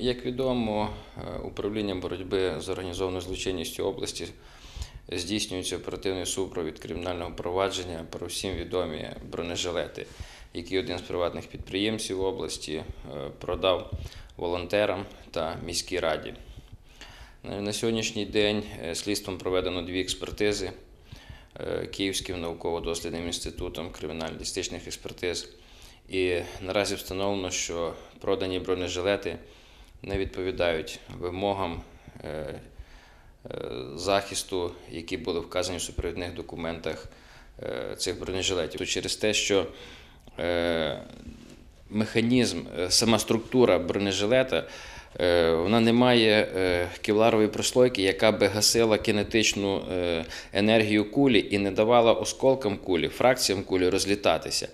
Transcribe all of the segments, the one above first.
Як відомо, е, управлінням боротьби з організованою злочинністю області здійснюється оперативний супровід кримінального провадження про всім відомі бронежилети, які один з приватних підприємців області е, продав волонтерам та міській раді. На сьогоднішній день е, слідством проведено дві експертизи Київським науково-дослідним інститутом кримінально-лістичних експертиз. І наразі встановлено, що продані бронежилети не відповідають вимогам е, е, захисту, які були вказані в супровідних документах е, цих бронежилетів. То через те, що механізм, сама структура бронежилета, вона не має е, кевларової прослойки, яка би гасила кинетичну е, енергію кулі і не давала осколкам кулі, фракціям кулі розлітатися.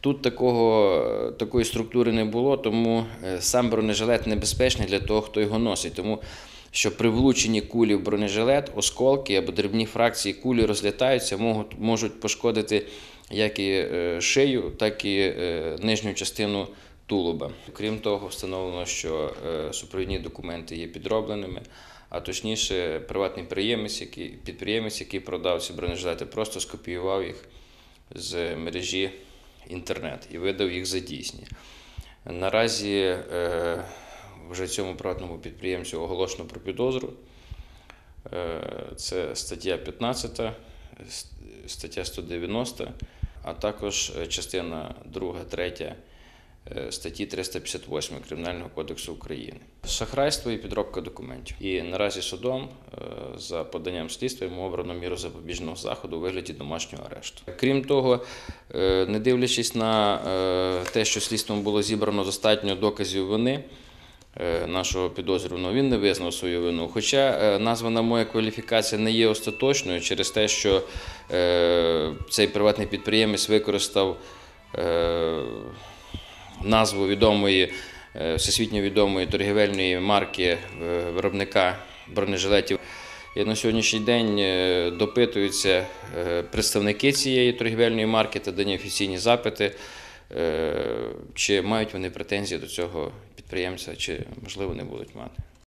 Тут такого, е, такої структури не було, тому е, сам бронежилет небезпечний для того, хто його носить. Тому що при влученні кулі в бронежилет осколки або дрібні фракції кулі розлітаються, можуть, пошкодити як і е, шию, так і е, нижню частину тулуба. Крім того, встановлено, що е, супровідні документи є підробленими. А точніше, приватний підприємець, який, підприємець, який продав ці бронежилети, просто скопіював їх з мережі інтернет і видав їх за дійсні. Наразі е, вже цьому приватному підприємцю оголошено про підозру. Е, Це стаття 15, стаття 190, а також частина 2, 3 е, статті 358 Кримінального кодексу України. Шахрайство і підробка документів. І наразі судом е, за поданням слідства йому обрано міру запобіжного заходу у вигляді домашнього арешту. Крім того, е, не дивлячись на е, те, що слідством було зібрано достатньо доказів вини е, нашого підозрюваного, він не визнав свою вину. Хоча е, названа моя кваліфікація не є остаточною через те, що е, цей приватний підприємець використав е, назву відомої, е, всесвітньо відомої торгівельної марки е, виробника бронежилетів. І на сьогоднішній день е, допитуються представники цієї торгівельної марки та дані офіційні запити, чи мають вони претензії до цього підприємця, чи можливо не будуть мати.